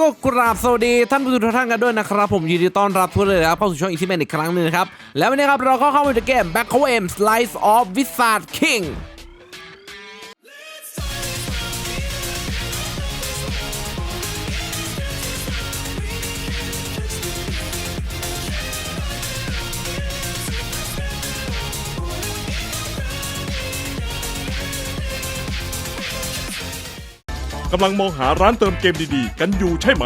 ก็กราบสวัสดีท่านผู้ชมทุกท่านกันด้วยนะครับ ผมยินดีต้อนรับทุกท่านเลยนะครับเข้าสู่ช่องอีซี่แมนอีกครั้งหนึ่งนะครับ แล้ววันนี้ครับ เราก็เข้ามาในเกม Back Home Slice of Wizard King กำลังมองหาร้านเติมเกมดีๆ กันอยู่ใช่ไหม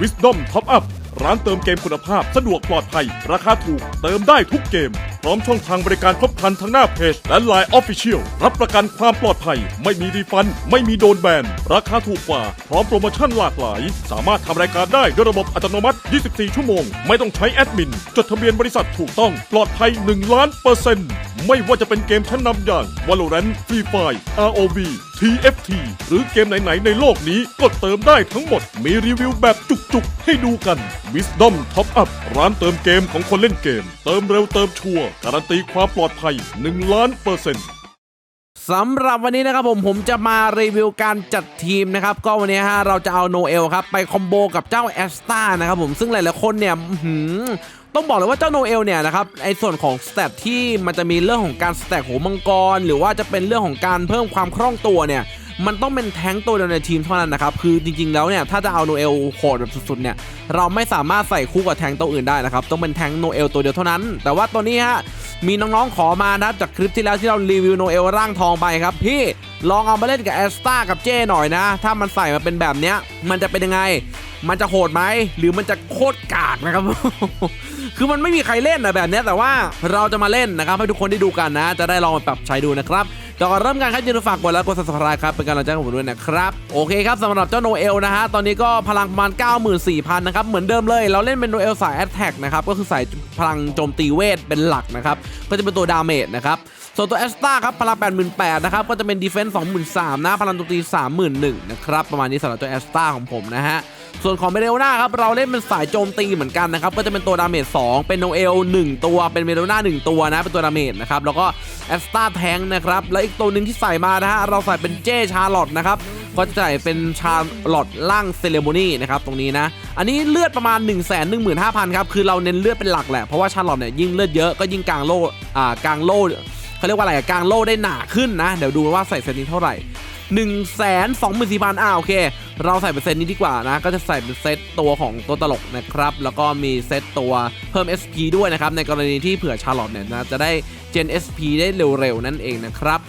Wisdom Top Up ร้านเติมเกมคุณภาพสะดวกปลอดภัย ราคาถูกเติมได้ทุกเกม พร้อมช่องทางบริการครบครันทั้งหน้าเพจ และ Line Official รับประกันความปลอดภัย ไม่มีรีฟัน ไม่มีโดนแบน ราคาถูกกว่า พร้อมโปรโมชั่นหลากหลาย สามารถทำรายการได้ด้วยระบบอัตโนมัติ 24 ชั่วโมง ไม่ต้องใช้แอดมิน จดทะเบียนบริษัทถูกต้องปลอดภัย 1 ล้านเปอร์เซ็นต์ไม่ว่าจะเป็นเกมชั้นนำอย่าง Valorant Free Fire ROV TFT หรือเกมไหน ๆ ในโลกนี้ก็เติมได้ทั้งหมด มีรีวิวแบบจุก ๆ ให้ดูกัน Wisdom Top Up ร้านเติมเกมของคนเล่นเกม เติมเร็วเติมชัวร์การันตีความปลอดภัย 1 ล้านเปอร์เซ็นต์สำหรับวันนี้นะครับผมผมจะมารีวิวการจัดทีมนะครับ ก็วันนี้ฮะเราจะเอาโนเอลครับ ไปคอมโบกับเจ้าแอสตานะครับผมซึ่งหลายๆคนเนี่ยหือ ต้องบอกเลยว่าเจ้าโนเอลเนี่ยนะครับไอส่วนของสเตตที่มันจะมีเรื่องของการสแต็กหัวมังกร หรือว่าจะเป็นเรื่องของการเพิ่มความคล่องตัวเนี่ยมันต้องเป็นแท้งตัวเดียวในทีมเท่านั้นนะครับ คือจริงๆ แล้วเนี่ย ถ้าจะเอาโนเอลโหดแบบสุดๆ เนี่ย เราไม่สามารถใส่คู่กับแท้งตัวอื่นได้นะครับ ต้องเป็นแท้งโนเอลตัวเดียวเท่านั้น แต่ว่าตัวนี้ฮะ มีน้องๆ ขอมานะครับ จากคลิปที่แล้วที่เรารีวิวโนเอลร่างทองไปครับ พี่ลองเอามาเล่นกับแอสตากับเจ้หน่อยนะ ถ้ามันใส่มาเป็นแบบเนี้ย มันจะเป็นยังไง มันจะโหดไหม หรือมันจะโคตรกากนะครับ คือมันไม่มีใครเล่นนะแบบนี้แต่ว่าเราจะมาเล่นนะครับให้ทุกคนได้ดูกันนะ จะได้ลองไปปรับใช้ดูนะครับก่อนเริ่มกันครับอย่าลืมฝากกดไลค์กด subscribe ครับเป็นกำลังใจให้ผมด้วยนะครับโอเคครับสำหรับเจ้าโนเอลนะฮะตอนนี้ก็พลังประมาณ 94,000 นะครับ เหมือนเดิมเลย เราเล่นเป็นโนเอลสายแอตแทกนะครับก็คือสายพลังโจมตีเวทเป็นหลักนะครับก็จะเป็นตัวดาเมจนะครับส่วนตัวแอสตาครับพลัง 88,000 นะครับก็จะเป็นดีเฟนส์23,000นะพลังโจมตี 31,000 นะครับประมาณนี้สำหรับตัวแอสตาของผมนะฮะ ส่วนของเมเดลนาครับเราเล่นเป็นสายโจมตีเหมือนกันนะครับก็จะเป็นตัวดาเมจ2เป็นโนเอล1ตัวเป็นเมเดลนา1ตัวนะเป็นตัวดาเมจนะครับแล้วก็แอสตาแทงนะครับแล้วอีกตัวหนึ่งที่ใส่มานะฮะเราใส่เป็นเจชาร์ลอตนะครับก็จะใส่เป็นชาร์ลอตล่างเซเลโมนีนะครับตรงนี้นะ อันนี้เลือดประมาณ 1 1 5 0 0 0ครับคือเราเน้นเลือดเป็นหลักแหละเพราะว่าชาร์ลอตเนี่ยยิ่งเลือดเยอะก็ยิ่งกลางโล่อ่ากลางโล่เขาเรียกว่าอะไรกลางโล่ได้หนาขึ้นนะ เดี๋ยวดูว่าใส่เซตนี้เท่าไหร่ 1 2 4 0 0 0อ่าโอเค เราใส่เป็นเซตนี้ดีกว่านะ ก็จะใส่เป็นเซตตัวของตัวตลกนะครับ แล้วก็มีเซตตัวเพิ่ม SP ด้วยนะครับ ในกรณีที่เผื่อชาร์ลอตเนี่ยนะจะได้เจน SP ได้เร็วๆ นั่นเองนะครับ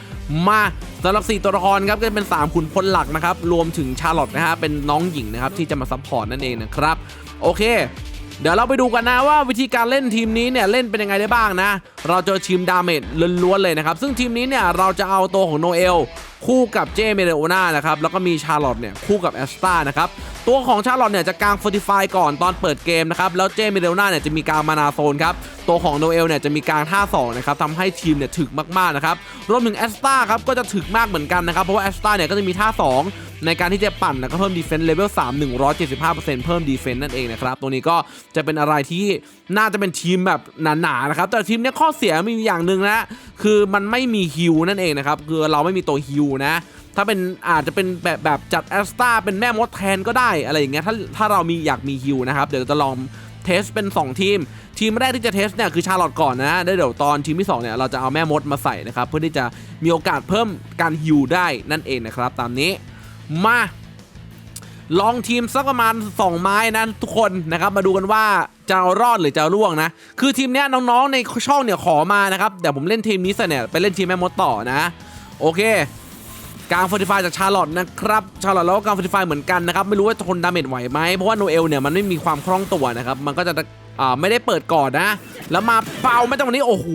มาสำหรับ 4 ตัวละครครับก็จะเป็น 3 ขุนพลหลักนะครับ รวมถึงชาร์ลอตนะฮะเป็นน้องหญิงนะครับที่จะมาซัพพอร์ตนั่นเองนะครับ โอเค เดี๋ยวเราไปดูกันนะว่าวิธีการเล่นทีมนี้เนี่ยเล่นเป็นยังไงได้บ้างนะ เราจะชิมดาเมจล้วนๆเลยนะครับ ซึ่งทีมนี้เนี่ยเราจะเอาตัวของโนเอลคู่กับเจเมเดโอนานะครับแล้วก็มีชาร์ลอตเนี่ยคู่กับแอสตานะครับ ตัวของชาร์ลอตเนี่ยจะกางฟอร์ติฟายก่อนตอนเปิดเกมนะครับ แล้วเจเมเดโอนาเนี่ยจะมีกางมานาโซนครับ ตัวของโนเอลเนี่ยจะมีกางท่า2นะครับทำให้ทีมเนี่ยถึกมากๆนะครับ รวมถึงแอสตาครับก็จะถึกมากเหมือนกันนะครับ เพราะว่าแอสตาเนี่ยก็จะมีท่า 2 ในการที่จะปั่นแล้วก็เพิ่มดีเฟนส์เลเวล3 175%เพิ่มดีเฟนส์นั่นเองนะครับ ตัวนี้ก็จะเป็นอะไรที่น่าจะเป็นทีมแบบหนาๆนะครับ แต่ทีมเนี้ยข้อเสียมีอย่างหนึ่งนะ คือมันไม่มีฮิวนั่นเองนะครับ คือเราไม่มีตัวฮิวนะ ถ้าเป็นอาจจะเป็นแบบแบบจัดแอสตาเป็นแม่มดแทนก็ได้อะไรอย่างเงี้ยถ้าถ้าเรามีอยากมีฮิวนะครับ เดี๋ยวจะลองเทสเป็น 2 ทีม ทีมแรกที่จะเทสเนี่ยคือชาร์ลอตก่อนนะได้เดี๋ยวตอนทีมที่2เนี่ยเราจะเอาแม่มดมาใส่นะครับ เพื่อที่จะมีโอกาสเพิ่มการฮิวได้นั่นเองนะครับ ตามนี้มาลองทีมสักประมาณ 2 ไม้นะทุกคนนะครับมาดูกันว่าจะเอารอดหรือจะร่วงนะ คือทีมเนี้ยน้องๆในช่องเนี่ยขอมานะครับเดี๋ยวผมเล่นทีมนี้เสร็จเนี่ยไปเล่นทีมแม่มดต่อนะ โอเค กลางฟอร์ติฟายจากชาร์ลอตนะครับชาร์ลอตแล้วก็กลางฟอร์ติฟายเหมือนกันนะครับไม่รู้ว่าจะทนดาเมจไหวไหมเพราะว่าโนเอลเนี่ยมันไม่มีความคล่องตัวนะครับมันก็จะอ่าไม่ได้เปิดก่อนนะ แล้วมาเป่าไมาจังหวะนี้โอ้โห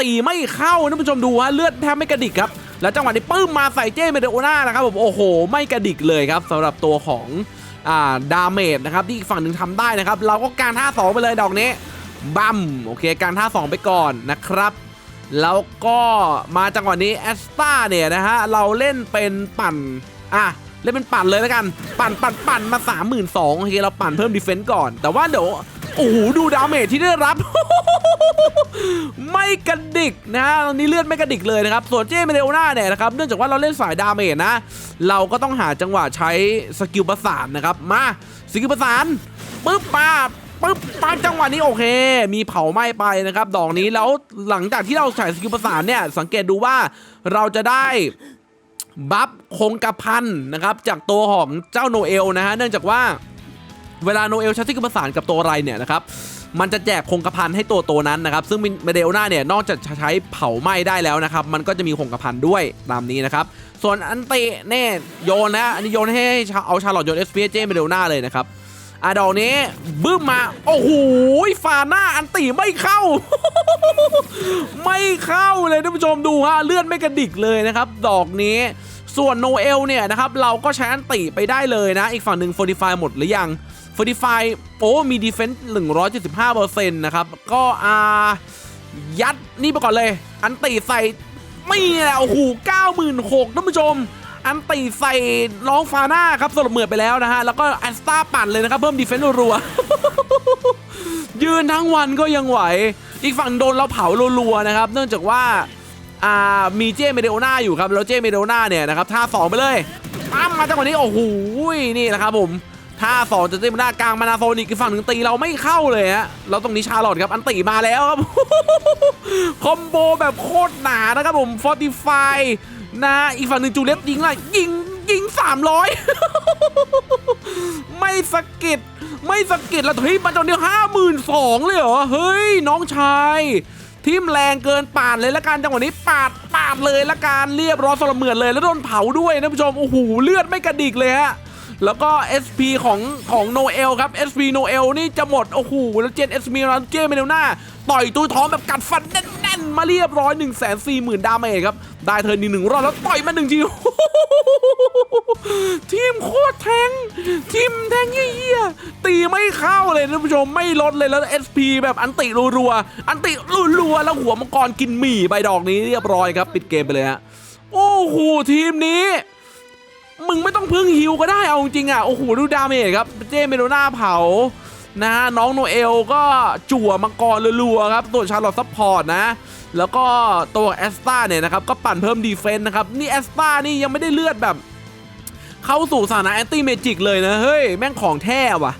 ตีไม่เข้าท่านผู้ชมดูฮะเลือดแทบไม่กระดิกครับแล้วจังหวะนี้ปื้มมาใส่เจ้เมเดโอน่านะครับผมโอ้โห ไม่กระดิกเลยครับสำหรับตัวของอ่าดาเมจนะครับที่อีกฝั่งหนึ่งทำได้นะครับ เราก็การท่าสองไปเลยดอกนี้บัมโอเค การท่าสองไปก่อนนะครับ แล้วก็มาจังหวะนี้แอสตาเนี่ยนะฮะเราเล่นเป็นปั่นอะเล่นเป็นปั่นเลยแล้วกัน ปั่นปั่นปั่นมา 3 2 0 0 0โอเคเราปั่นเพิ่มดีเฟนต์ก่อน แต่ว่าเดี๋ยวโอ้โหดูดาเมจที่ได้รับ ไม่กระดิกนะตอนนี้เลือดไม่กระดิกเลยนะครับ ส่วนเจเมเดลนาเนี่ยนะครับเนื่องจากว่าเราเล่นสายดาเมจนะ เราก็ต้องหาจังหวะใช้สกิลประสานนะครับ มาสกิลประสานปึ๊บปา ปึ๊บปาบจังหวะนี้โอเค มีเผาไหม้ไปนะครับ ดอกนี้แล้วหลังจากที่เราใส่สกิลประสานเนี่ยสังเกตดูว่าเราจะได้บัฟคงกระพันนะครับ จากตัวของเจ้าโนเอลนะฮะเนื่องจากว่าเวลาโนเอลใช้สกิลประสานกับตัวอะไรเนี่ยนะครับมันจะแจกคงกระพันให้ตัวตัวนั้นนะครับ ซึ่งเมเดลนาเนี่ยนอกจากจะใช้เผาไหม้ได้แล้วนะครับ มันก็จะมีคงกระพันด้วยตามนี้นะครับ ส่วนอันเตเน่โยนนะอันนี้โยนให้เอาชาลอตโยนเอสพีเจเมเดลนาเลยนะครับ อะดอกนี้บึ้มมา โอ้โหฟาหน้าอันตีไม่เข้า ไม่เข้าเลยท่านผู้ชมดูฮะเลื่อนไม่กระดิกเลยนะครับ ดอกนี้ส่วนโนเอลเนี่ยนะครับเราก็ใช้อันติไปได้เลยนะ อีกฝั่งหนึ่งฟอร์ดิฟายหมดหรือยังฟอร์ดิฟายโอ้มีดีเฟนส์175%นะครับ ก็อายัดนี่ไปก่อนเลย อันติใส่ไม่แหละโอ้โห96,000ท่านผู้ชม อันติใส่น้องฟาน่าครับสลบเหมือดไปแล้วนะฮะ แล้วก็แอสตาปั่นเลยนะครับ เพิ่มดีเฟนส์รัวๆยืนทั้งวันก็ยังไหว อีกฝั่งโดนเราเผารัวๆนะครับ เนื่องจากว่าอ่ามีเจเมเดโอนาอยู่ครับ แล้วเจเมเดโอนาเนี่ยนะครับท่าสองไปเลยปั้มมาจังหวะนี้โอ้โหนี่แหละครับผมท่าสองจะเจเมเดโอากลางมานาโซนิกอีกฝั่งหนึ่งตีเราไม่เข้าเลยฮะแล้วตรงนี้ชาลอตครับอันตีมาแล้วครับคอมโบแบบโคตรหนานะครับผม45 นะอีกฝั่งหนึ่งจูเลียตยิงอะยิงยิง 300 ไม่สะกิดไม่สะกิดแล้วทีมมาตอนเดียวห้าหมื่นสองเลยเหรอ เฮ้ย น้องชายทิมแรงเกินปาดเลยละกันจังหวะนี้ปาดปาดเลยละกันเรียบร้อยสลบเหมือนเลยแล้วโดนเผาด้วยนะผู้ชมโอ้โหเลือดไม่กระดิกเลยฮะ แล้วก็ SP ของของโนเอลครับ SP โนเอลนี่จะหมด โอ้โห แล้วเจน SP รันเจเมเนลนาต่อยตู้ท้องแบบกัดฟันแน่นๆ มาเรียบร้อย 1 4 0 0 0 0 ดาเมจครับ ได้เธอหนึ่งหนึ่งรอบแล้วต่อยมาหนึ่งทีทีมโคตรแทง ทีมแทงเยี่ยตีไม่เข้าเลยท่านผู้ชมไม่ลดเลยแล้ว SP แบบอันติรัวๆอันติรัวๆแล้วหัวมังกรกินหมี่ใบดอกนี้เรียบร้อยครับ ปิดเกมไปเลยฮะโอ้โหทีมนี้ มึงไม่ต้องพึ่งฮิวก็ได้เอาจริงอะโอ้โหดูดาเมจครับเจเมโดนาเผานะฮะน้องโนเอลก็จั่วมังกรรัวๆครับตัวชาร์ลอตซัพพอร์ตนะ แล้วก็ตัวแอสตาเนี่ยนะครับก็ปั่นเพิ่มดีเฟนต์นะครับนี่แอสตานี่ยังไม่ได้เลือดแบบ เข้าสู่สถานะแอนตี้เมจิกเลยนะเฮ้ยแม่งของแท้ว่ะ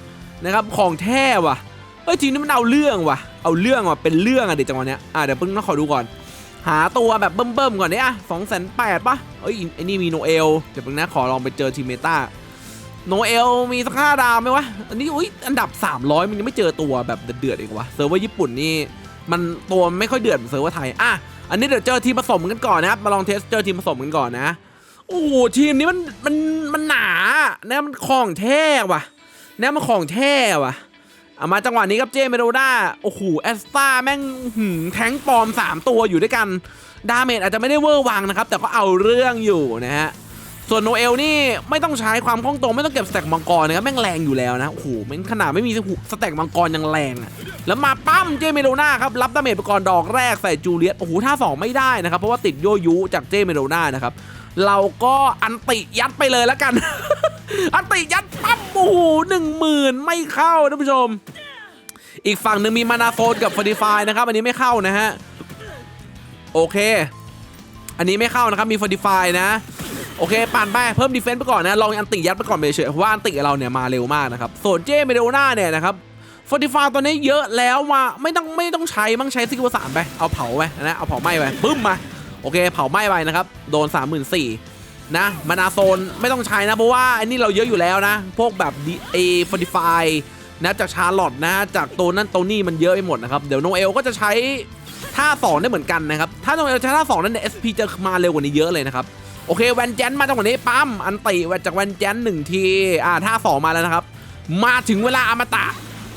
นะครับของแท้ว่ะเฮ้ยทีนี้มันเอาเรื่องว่ะเอาเรื่องว่ะเป็นเรื่องอะเดี๋ยวจังหวะเนี้ยอะเดี๋ยวเพิ่งต้องขอดูก่อน หาตัวแบบเบิ่มๆก่อนเนี่ยสองแสนแปดปะเอ้ยไอ้นี่มีโนเอล เดี๋ยวเพิ่งนะขอลองไปเจอทีมเมตาโนเอลมีสักห้าดาวไหมวะ อันนี้อุ้ยอันดับ 300 มันยังไม่เจอตัวแบบเดือดๆอีกวะเซิร์ฟเวอร์ญี่ปุ่นนี่มันตัวไม่ค่อยเดือดเหมือนเซิร์ฟเวอร์ไทย อะ อันนี้เดี๋ยวเจอทีมผสมกันก่อนนะครับมาลองเทสเจอทีมผสมกันก่อนนะ โอ้โหทีมนี้มันมันมันหนาเนี่ยมันของแท้ว่ะเนี่ยมันของแท้ว่ะ เอามาจังหวะนี้ครับเจเมโดด้าโอ้โหแอสตาแม่งหืมแทงปลอม 3 ตัวอยู่ด้วยกัน ดาเมจอาจจะไม่ได้เวอร์วังนะครับ แต่ก็เอาเรื่องอยู่นะฮะ ส่วนโนเอลนี่ไม่ต้องใช้ความคล่องตัวไม่ต้องเก็บสแต็กมังกรนะครับ แม่งแรงอยู่แล้วนะโอ้โหแม่งขนาดไม่มีสแต็กมังกรยังแรงอะแล้วมาปั้มเจเมโดนาครับ รับดาเมจไปก่อนดอกแรกใส่จูเลียตโอ้โหท่าสองไม่ได้นะครับเพราะว่าติดโยยุจากเจเมโดนานะครับ เราก็อันติยัดไปเลยแล้วกัน อันติยัดปั๊บโอ้โหหนึ่งหมื่นไม่เข้าท่านผู้ชม อีกฝั่งหนึ่งมีมานาโฟนกับฟอร์ดิฟายนะครับ อันนี้ไม่เข้านะฮะ โอเค อันนี้ไม่เข้านะครับ มีฟอร์ดิฟายนะโอเคปั่นไปเพิ่มดีเฟนต์ไปก่อนนะ ลองอันติยัดไปก่อนไปเฉยเพราะว่าอันติเราเนี่ยมาเร็วมากนะครับ ส่วนเจเมเดนาเนี่ยนะครับฟอร์ติฟาตอนนี้เยอะแล้วมาไม่ต้องไม่ต้องใช้มั้งใช้ซิกวสามไป เอาเผาไปนะ เอาเผาไหม้ไปบึ้มมา โอเค เผาไหม้ไปนะครับ โดน 3 4 0 0 0นะมานาโซนไม่ต้องใช้นะ เพราะว่าอันนี้เราเยอะอยู่แล้วนะ พวกแบบเอฟอร์ติฟายนะจากชาร์ลอตนะจากตัวนั่นตัวนี่มันเยอะไปหมดนะครับ เดี๋ยวโนเอลก็จะใช้ท่าสองได้เหมือนกันนะครับ ถ้าโนเอลใช้ท่าสองนั้นเนี่ย SP จะมาเร็วกว่านี้เยอะเลยนะครับโอเคแวนแจนมาจังหวะนี้ปั๊มอันติจากแวนแจนหนึ่งทีอ่าท่าสองมาแล้วนะครับ มาถึงเวลาอมตะ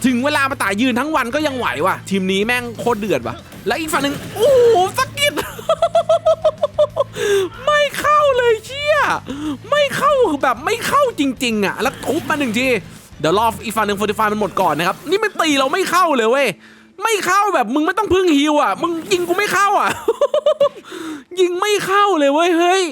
ถึงเวลาอมตะยืนทั้งวันก็ยังไหวว่ะ ทีมนี้แม่งโคตรเดือดว่ะ แล้วอีกฝั่งหนึ่งโอ้โหสกกิด ไม่เข้าเลยเชี่ยไม่เข้าคือ แบบไม่เข้าจริงๆอะแล้วทุบมาหนึ่งทีเดี๋ยวรออีกฝั่งหนึ่งฟอร์ติฟายมันหมดก่อนนะครับนี่มันตีเราไม่เข้าเลยเว้ยไม่เข้าแบบมึงไม่ต้องพึ่งฮิวอะมึงยิงกูไม่เข้าอะ ยิงไม่เข้าเลยเว้ยเฮ้ย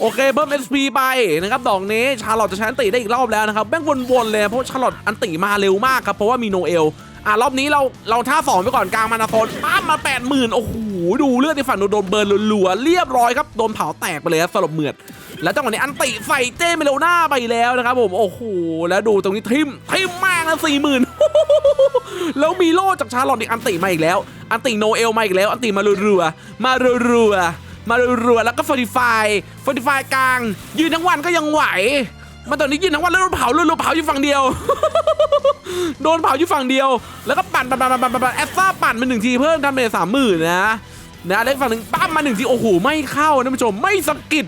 โอเคเพิ่ม SP ไปนะครับดอกนี้ชาร์ลอตจะใช้อันติได้อีกรอบแล้วนะครับแม่งวนๆเลยเพราะชาร์ลอตอันติมาเร็วมากครับเพราะว่ามีโนเอลอะรอบนี้เราเราท่าสองไปก่อนกลางมานาโซนป้ามมาแปดหมื่นโอ้โหดูเลือดในฝั่งโดนโดนเบิร์นรัวๆเรียบร้อยครับโดนเผาแตกไปเลยครับสลบเหมือด แล้วจังหวะนี้อันติใส่เจ้เมโลน่าไปแล้วนะครับผมโอ้โหแล้วดูตรงนี้ทิมทิมมากนะสี่หมื่นแล้วมีโล่จากชาลอตอีกอันติมาอีกแล้ว อันติโนเอลมาอีกแล้ว อันติมารัวๆมารัวๆมารัวๆแล้วก็ฟอร์ติฟายฟอร์ติฟายกลาง ยืนทั้งวันก็ยังไหวมาตอนนี้ยืนทั้งวันแล้วโดนเผาเรือเผาอยู่ฝั่งเดียว โดนเผาอยู่ฝั่งเดียว แล้วก็ปั่นปั่นปั่นปั่นปั่นปั่นแอสซ่าปั่นมาหนึ่งทีเพิ่มดาเมจสามหมื่นนะนะแล้วอีกฝั่งหนึ่งปั้มมาหนึ่งทีโอ้โหไม่เข้านะผู้ชมไม่สกิด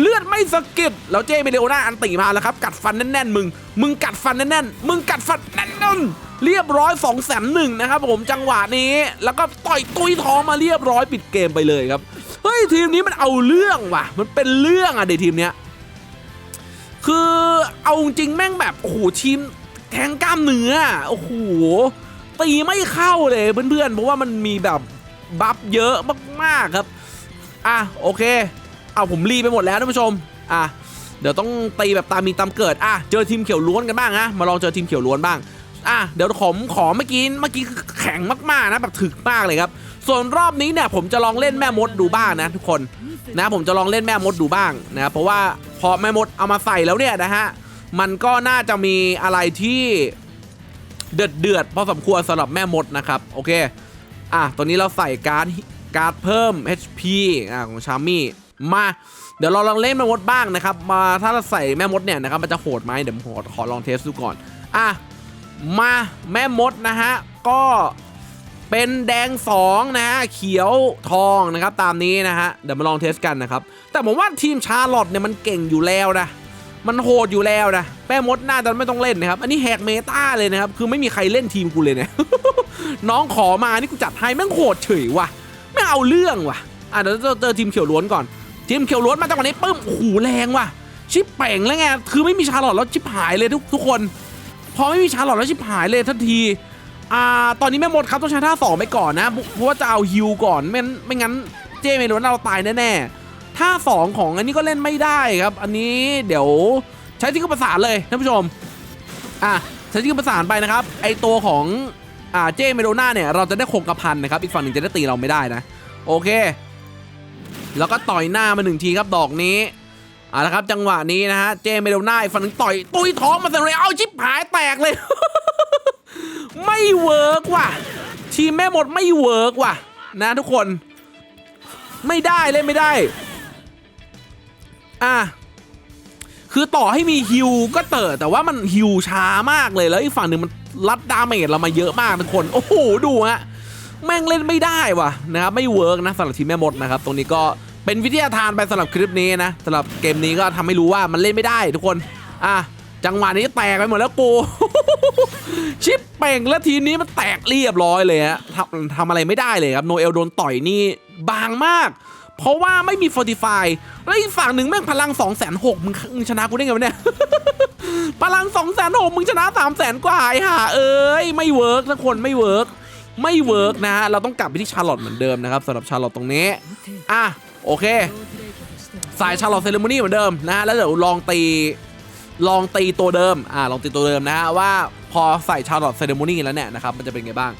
เลือดไม่สะกิดแล้วเจเมเลโอน่าอันติมาแล้วครับ กัดฟันแน่นๆมึง มึงกัดฟันแน่นๆมึงกัดฟันแน่นๆเรียบร้อย2องแสนหนึ่งนะครับผมจังหวะนี้ แล้วก็ต่อยตุยท้องมาเรียบร้อยปิดเกมไปเลยครับเฮ้ยทีมนี้มันเอาเรื่องว่ะ มันเป็นเรื่องอะเดยวทีมเนี้ยคือเอาจริงแม่งแบบโอ้โหทีมแทงกล้ามเนื้อโอ้โหตีไม่เข้าเลยเพื่อนๆเพราะว่ามันมีแบบบัฟเยอะมากๆครับ อะโอเค เอาผมรีไปหมดแล้วท่านผู้ชมอะเดี๋ยวต้องตีแบบตามมีตามเกิดอะเจอทีมเขียวล้วนกันบ้างนะมาลองเจอทีมเขียวล้วนบ้างอะเดี๋ยวขอขอเมื่อกี้เมื่อกี้คือแข็งมากๆนะแบบถึกมากเลยครับ ส่วนรอบนี้เนี่ยผมจะลองเล่นแม่มดดูบ้างนะทุกคนนะผมจะลองเล่นแม่มดดูบ้างนะเพราะว่าพอแม่มดเอามาใส่แล้วเนี่ยนะฮะมันก็น่าจะมีอะไรที่เดือดเดือดๆพอสมควรสำหรับแม่มดนะครับโอเคอะตัวนี้เราใส่การ์ดการ์ดเพิ่ม HP อะของชามี่ มาเดี๋ยวเราลองเล่นแม่มดบ้างนะครับมาถ้าเราใส่แม่มดเนี่ยนะครับมันจะโหดไหมเดี๋ยวผมขอขอลองเทสดูก่อนอะมาแม่มดนะฮะก็เป็นแดง2นะฮะเขียวทองนะครับตามนี้นะฮะเดี๋ยวมาลองเทสกันนะครับแต่ผมว่าทีมชาร์ลอตเนี่ยมันเก่งอยู่แล้วนะมันโหดอยู่แล้วนะแม่มดน่าจะไม่ต้องเล่นนะครับอันนี้แหกเมตาเลยนะครับคือไม่มีใครเล่นทีมกูเลยเนี่ยน้องขอมานี่กูจัดให้แม่งโหดเฉยว่ะไม่เอาเรื่องว่ะอะเดี๋ยวเจอทีมเขียวล้วนก่อน ทีมเขียวล้วนมาจังหวะนี้ปึ้มโอ้โหแรงว่ะ ชิปเป่งแล้วไงคือไม่มีชาลอตแล้วชิปหายเลยทุกทุกคน พอไม่มีชาลอตแล้วชิบหายเลยทันทีอ่าตอนนี้แม่มดครับต้องใช้ท่าสองไปก่อนนะ เพราะว่าจะเอาฮิวก่อนไม่ไม่งั้นเจเมโลน่าเราตายแน่ๆท่าสองของอันนี้ก็เล่นไม่ได้ครับ อันนี้เดี๋ยวใช้ที่กระประสานเลยท่านผู้ชมอะใช้ที่กระประสานไปนะครับ ไอตัวของอ่าเจเมโลน่าเนี่ยเราจะได้คงกระพันนะครับอีกฝั่งหนึ่งจะได้ตีเราไม่ได้นะ โอเค แล้วก็ต่อยหน้ามาหนึ่งทีครับดอกนี้เอาละครับจังหวะนี้นะฮะเจเมโดน่าอีกฝั่งหนึงต่อยตุยท้องมาเสร็จเลยเอาชิบหายแตกเลย ไม่เวิร์กว่ะ ทีมแม่หมดไม่เวิร์กว่ะ นะทุกคน ไม่ได้เล่นไม่ได้ อะคือต่อให้มีฮิวก็เตอะแต่ว่ามันฮิวช้ามากเลยแล้วอีกฝั่งหนึ่งมันรัดดาเมจเรามาเยอะมากทุกคน โอ้โหดูฮะ แม่งเล่นไม่ได้ว่ะนะครับไม่เวิร์กนะสำหรับทีมแม่มดนะครับตรงนี้ก็เป็นวิทยาทานไปสำหรับคลิปนี้นะสำหรับเกมนี้ก็ทำให้รู้ว่ามันเล่นไม่ได้ทุกคนอะจังหวะนี้แตกไปหมดแล้วกูชิปเป่งแล้วทีนี้มันแตกเรียบร้อยเลยฮะทำทำอะไรไม่ได้เลยครับโนเอลโดนต่อยนี่บางมาก เพราะว่าไม่มีฟอร์ติฟายแล้วอีกฝั่งหนึ่งแม่งพลัง2 6 0 0 0มึงมึงชนะกูได้ไงวะเนี่ยพลัง2 6 0 0 0มึงชนะ3 0 0 0 0กว่าไอ้ห่าเอ้ยไม่เวิร์กทุกคนไม่เวิร์ก ไม่เวิร์กนะฮะเราต้องกลับไปที่ชาร์ลอตเหมือนเดิมนะครับสำหรับชาร์ลอตตรงนี้อะโอเค สายชาร์ลอตเซเลมอนี่เหมือนเดิมนะฮะแล้วเดี๋ยวลองตีลองตีตัวเดิมอ่าลองตีตัวเดิมนะฮะว่าพอใส่ชาร์ลอตเซเลมอนี่แล้วเนี่ยนะครับมันจะเป็นไงบ้าง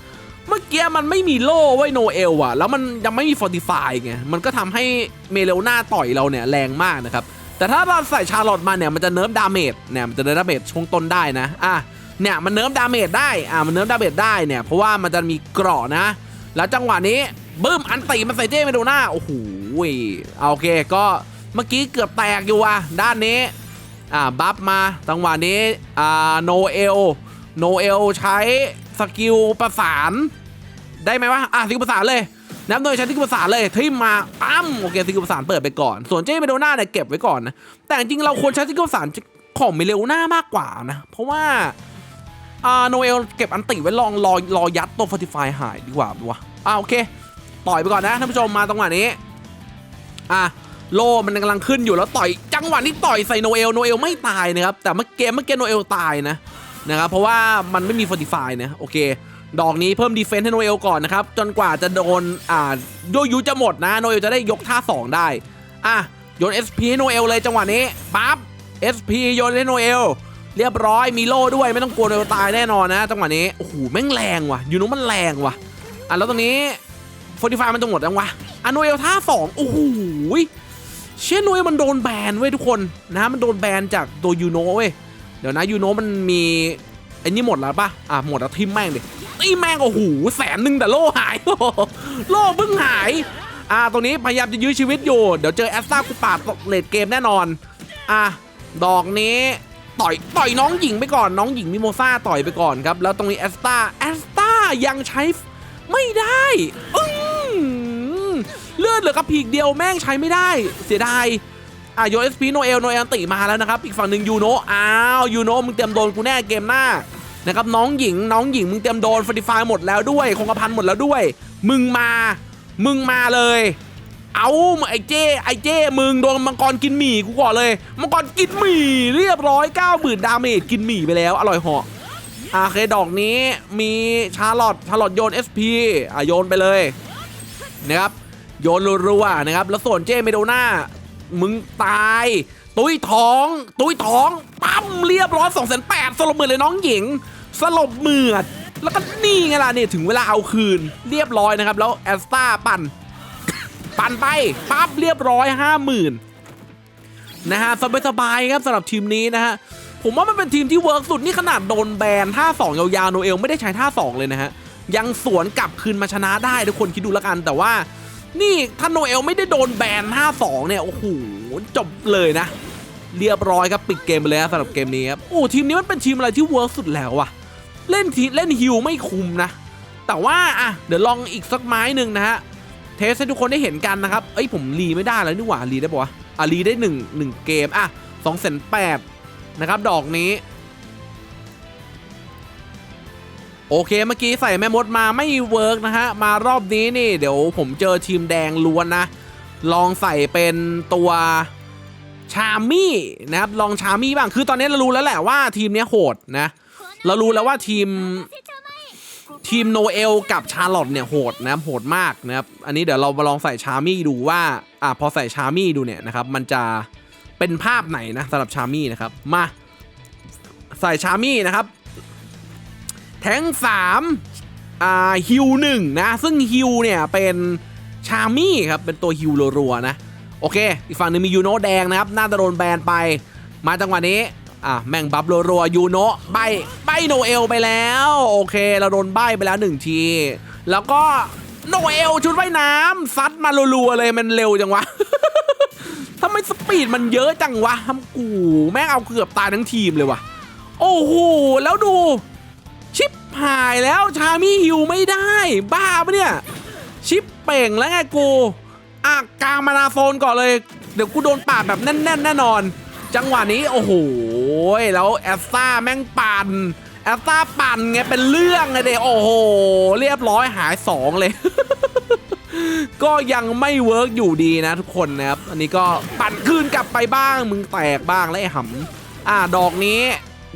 เมื่อกี้มันไม่มีโล่ไว้โนเอลอะแล้วมันยังไม่มีฟอร์ติฟายไงมันก็ทำให้เมเลน้าต่อยเราเนี่ยแรงมากนะครับแต่ถ้าเราใส่ชาร์ลอตมาเนี่ยมันจะเนิร์ฟดาเมจเนี่ยมันจะเนิร์ฟดาเมจช่วงต้นได้นะอะ เนี่ยมันเนิร์ฟดาเมจได้อะมันเนิร์ฟดาเมจได้เนี่ยเพราะว่ามันจะมีเกราะนะ แล้วจังหวะนี้บึ้มอันตีมันใส่เจ้เมโดน่าโอ้โหเอาโอเคก็เมื่อกี้เกือบแตกอยู่อะด้านนี้อ่าบัฟมาจังหวะนี้อ่าโนเอลโนเอลใช้สกิลประสานได้ไหมวะอะสกิลประสานเลยนับโดยใช้สกิลประสานเลยทิมมาปั๊มโอเคสกิลประสานเปิดไปก่อน ส่วนเจ้เมโดน่าเนี่ยเก็บไว้ก่อนนะแต่จริงเราควรใช้สกิลประสานของเมเลวน่ามากกว่านะเพราะว่า อ่าโนเอลเก็บอันติไว้ลองรอรอยัดตัวฟอร์ติฟายหายดีกว่าดีวะอ่าโอเคต่อยไปก่อนนะท่านผู้ชมมาตรงหวะนี้อะโลมันกำลังขึ้นอยู่แล้วต่อยจังหวะนี้ต่อยใส่โนเอลโนเอลไม่ตายนะครับแต่เมื่อเกมเมื่อเกี้โนเอลตายนะนะครับเพราะว่ามันไม่มีฟอร์ติฟายนะโอเค ดอกนี้เพิ่มดีเฟนส์ให้โนเอลก่อนนะครับจนกว่าจะโดนอ่าโยยุจะหมดนะโนเอลจะได้ยกท่า 2 ได้อะโยน SP ให้โนเอลเลยจังหวะนี้ปั๊บ SP โยนให้โนเอล เรียบร้อยมีโล่ด้วยไม่ต้องกลัวโดนตายแน่นอนนะจังหวะนี้โอ้โหแม่งแรงว่ะยูโนมันแรงว่ะอะแล้วตรงนี้โฟร์ติฟายมันจะหมดยังวะอโนเอลท่าสองโอ้โหเชี่ยโนเอลมันโดนแบนเว้ยทุกคนนะมันโดนแบนจากตัวยูโนเว้ยเดี๋ยวนะยูโนมันมีไอ้นี่หมดแล้วปะอะหมดแล้วทิมแม่งดิตีแม่งโอ้โหแสนหนึ่งแต่โล่หายโล่เพิ่งหายอ่าตรงนี้พยายามจะยื้อชีวิตอยู่ เดี๋ยวเจอแอสตากูปาดตกเลดเกมแน่นอน อะ ดอกนี้ ต่อยต่อยน้องหญิงไปก่อนน้องหญิงมิโมซาต่อยไปก่อนครับ แล้วตรงนี้แอสตาแอสตายังใช้ไม่ได้อเลือดเหลือกระพีกเดียวแม่งใช้ไม่ได้ เสียดายอะโยเอสพีโนเอลโนเอลติมาแล้วนะครับ อีกฝั่งหนึ่งยูโนอ้าวยูโนมึงเตรียมโดนกูแน่เกมหน้านะครับน้องหญิงน้องหญิงมึงเตรียมโดนฟอร์ติฟายหมดแล้วด้วย คงกระพันหมดแล้วด้วย มึงมา มึงมาเลย เอาไอ้เจ้ไอ้เจ้มึงโดนมังกรกินหมี่กูก่อนเลยมังกรกินหมี่เรียบร้อย9 0,000ดาเมจกินหมี่ไปแล้วอร่อยเหาะอะโอเคดอกนี้มีชาร์ลอตชาร์ลอตโยน SP อะโยนไปเลยนะครับโยนรัวๆนะครับแล้วส่วนเจ้เมโดน่ามึงตาย ตุ้ยท้อง ตุ้ยท้องปั๊มเรียบร้อย2 8 0 0 0สลบเหมือนเลยน้องหญิง สลบเหมือด แล้วก็นี่ไงล่ะเนี่ยถึงเวลาเอาคืน เรียบร้อยนะครับ แล้วแอสตาปั่น ปั่นไปปั๊บเรียบร้อยห้าหมื่นนะฮะสบายๆครับสำหรับทีมนี้นะฮะผมว่ามันเป็นทีมที่เวิร์กสุดนี่ขนาดโดนแบนท่า2ยาวๆโนเอลไม่ได้ใช้ท่า 2 เลยนะฮะยังสวนกลับคืนมาชนะได้ทุกคนคิดดูแล้วกันแต่ว่า นี่ถ้าโนเอลไม่ได้โดนแบนท่า2เนี่ยโอ้โหจบเลยนะ เรียบร้อยครับปิดเกมไปเลยครับสำหรับเกมนี้ครับโอ้ทีมนี้มันเป็นทีมอะไรที่เวิร์กสุดแล้วอะเล่นทีเล่นฮิลไม่คุมนะ แต่ว่าอะเดี๋ยวลองอีกสักไม้หนึ่งนะฮะ เทสให้ทุกคนได้เห็นกันนะครับ เอ้ยผมรีไม่ได้แล้วนี่หว่ารีได้ปะวะอะรีได้หนึ่งหนึ่งเกมอะสองแสนแปดนะครับดอกนี้โอเคเมื่อกี้ใส่แม่มดมาไม่เวิร์กนะฮะ มารอบนี้นี่เดี๋ยวผมเจอทีมแดงล้วนนะ ลองใส่เป็นตัวชามี่นะครับลองชามี่บ้างคือตอนนี้เรารู้แล้วแหละว่าทีมนี้โหดนะ เรารู้แล้วว่าทีม ทีมโนเอลกับชาร์ลอตเนี่ยโหดนะครับโหดมากนะครับอันนี้เดี๋ยวเรามาลองใส่ชามี่ดูว่าอะพอใส่ชามี่ดูเนี่ยนะครับมันจะเป็นภาพไหนนะสำหรับชามี่นะครับมาใส่ชามี่นะครับ แทงสามอ่าฮิวหนึ่งนะซึ่งฮิวเนี่ยเป็นชามี่ครับเป็นตัวฮิวรัวๆนะโอเค อีกฝั่งหนึ่งมียูโนแดงนะครับน่าจะโดนแบนไป มาจังหวะนี้ อะแม่งบัฟรัวๆยูโนะใบใบโนเอลไปแล้ว โอเค เราโดนใบไปแล้วหนึ่งที แล้วก็โนเอลชุดว่ายน้ำซัดมารัวๆเลยมันเร็วจังวะทำไมสปีดมันเยอะจังวะทำกูแม่งเอาเกือบตายทั้งทีมเลยวะโอ้โหแล้วดู ชิปหายแล้วชามี่ฮิวไม่ได้ บ้าปะเนี่ย ชิปเป่งแล้วไงกูอะกลางมานาโฟนก่อนเลย เดี๋ยวกูโดนปาดแบบแน่นๆแน่นอน จังหวะนี้โอ้โหแล้วแอสตาแม่งปั่นแอสตาปั่นไงเป็นเรื่องเลยเดโอ้โหเรียบร้อยหายสองเลย ก็ยังไม่เวิร์กอยู่ดีนะทุกคนนะครับอันนี้ก็ปั่นคืนกลับไปบ้างมึงแตกบ้างแล้วไอ้หำอ่าดอกนี้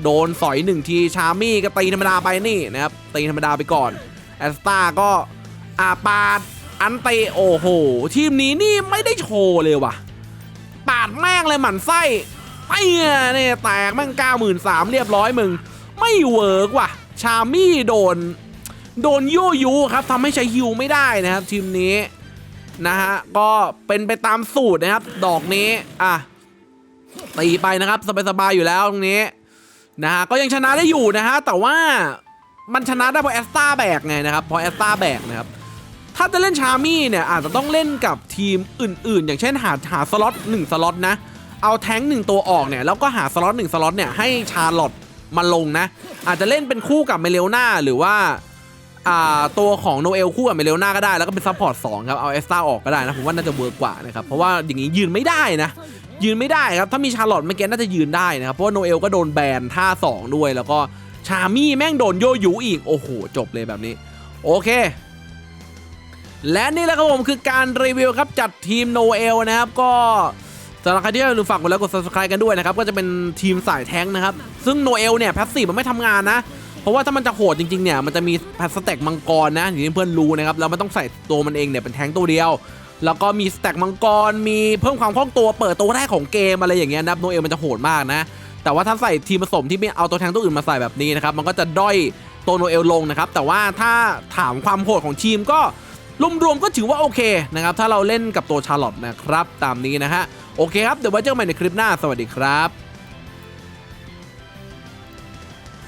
โดนสอยหนึ่งทีชามี่ก็ตีธรรมดาไปนี่นะครับตีธรรมดาไปก่อนแอสตาก็อาปาดอันเตโอ้โห ทีมนี้นี่ไม่ได้โชว์เลยว่ะ ปาดแม่งเลยหมันไส้ ไอ้เนี่ยเนี่ยแตกแม่งเก้าหมื่นสามเรียบร้อยมึง ไม่เวิร์กว่ะ ชามี่โดน โดนยั่วยุครับทำให้ใช้ฮิวไม่ได้นะครับทีมนี้นะฮะก็เป็นไปตามสูตรนะครับ ดอกนี้อะตีไปนะครับสบายๆอยู่แล้วตรงนี้นะฮะก็ยังชนะได้อยู่นะฮะแต่ว่ามันชนะได้เพราะแอสตาแบกไงนะครับเพราะแอสตาแบกนะครับถ้าจะเล่นชามี่เนี่ยอาจจะต้องเล่นกับทีมอื่นๆ อย่างเช่นหาหาสล็อต1สล็อตนะ เอาแท้งหนึ่งตัวออกเนี่ยแล้วก็หาสล็อตหนึ่งสล็อตเนี่ยให้ชาร์ลอตมาลงนะ อาจจะเล่นเป็นคู่กับเมเลวนาหรือว่าตัวของโนเอลคู่กับเมเลวนาก็ได้ แล้วก็เป็นซัพพอร์ตสองครับ เอาเอสตาออกก็ได้นะ ผมว่าน่าจะเวิร์กกว่านะครับ เพราะว่าอย่างนี้ยืนไม่ได้นะ ยืนไม่ได้ครับ ถ้ามีชาร์ลอตเมื่อกี้น่าจะยืนได้นะครับ เพราะว่าโนเอลก็โดนแบนท่า 2 ด้วย แล้วก็ชามี่แม่งโดนโยยุอีก โอ้โห จบเลยแบบนี้ โอเค และนี่แหละครับผมคือการรีวิวครับจัดทีมโนเอลนะครับก็ สำหรับใครที่อย่าลืมฝากกดไลค์กด subscribe กันด้วยนะครับ ก็จะเป็นทีมสายแท้งนะครับ ซึ่งโนเอลเนี่ย แพสซีฟมันไม่ทำงานนะ เพราะว่าถ้ามันจะโหดจริงๆเนี่ย มันจะมีแพสสแต็กมังกรนะอย่างที่เพื่อนรู้นะครับ แล้วมันต้องใส่ตัวมันเองเนี่ยเป็นแท้งตัวเดียว แล้วก็มีสแต็กมังกร มีเพิ่มความคล่องตัวเปิดตัวแรกของเกมอะไรอย่างเงี้ยนะโนเอลมันจะโหดมากนะ แต่ว่าถ้าใส่ทีมผสมที่ไม่เอาตัวแท้งตัวอื่นมาใส่แบบนี้นะครับมันก็จะด้อยตัวโนเอลลงนะครับแต่ว่าถ้าถามความโหดของทีมก็รวมๆก็ถือว่าโอเคนะครับถ้าเราเล่นกับตัวชาร์ลอตนะครับตามนี้นะฮะ โอเคครับเดี๋ยวไว้เจอกันใหม่ในคลิปหน้าสวัสดีครับ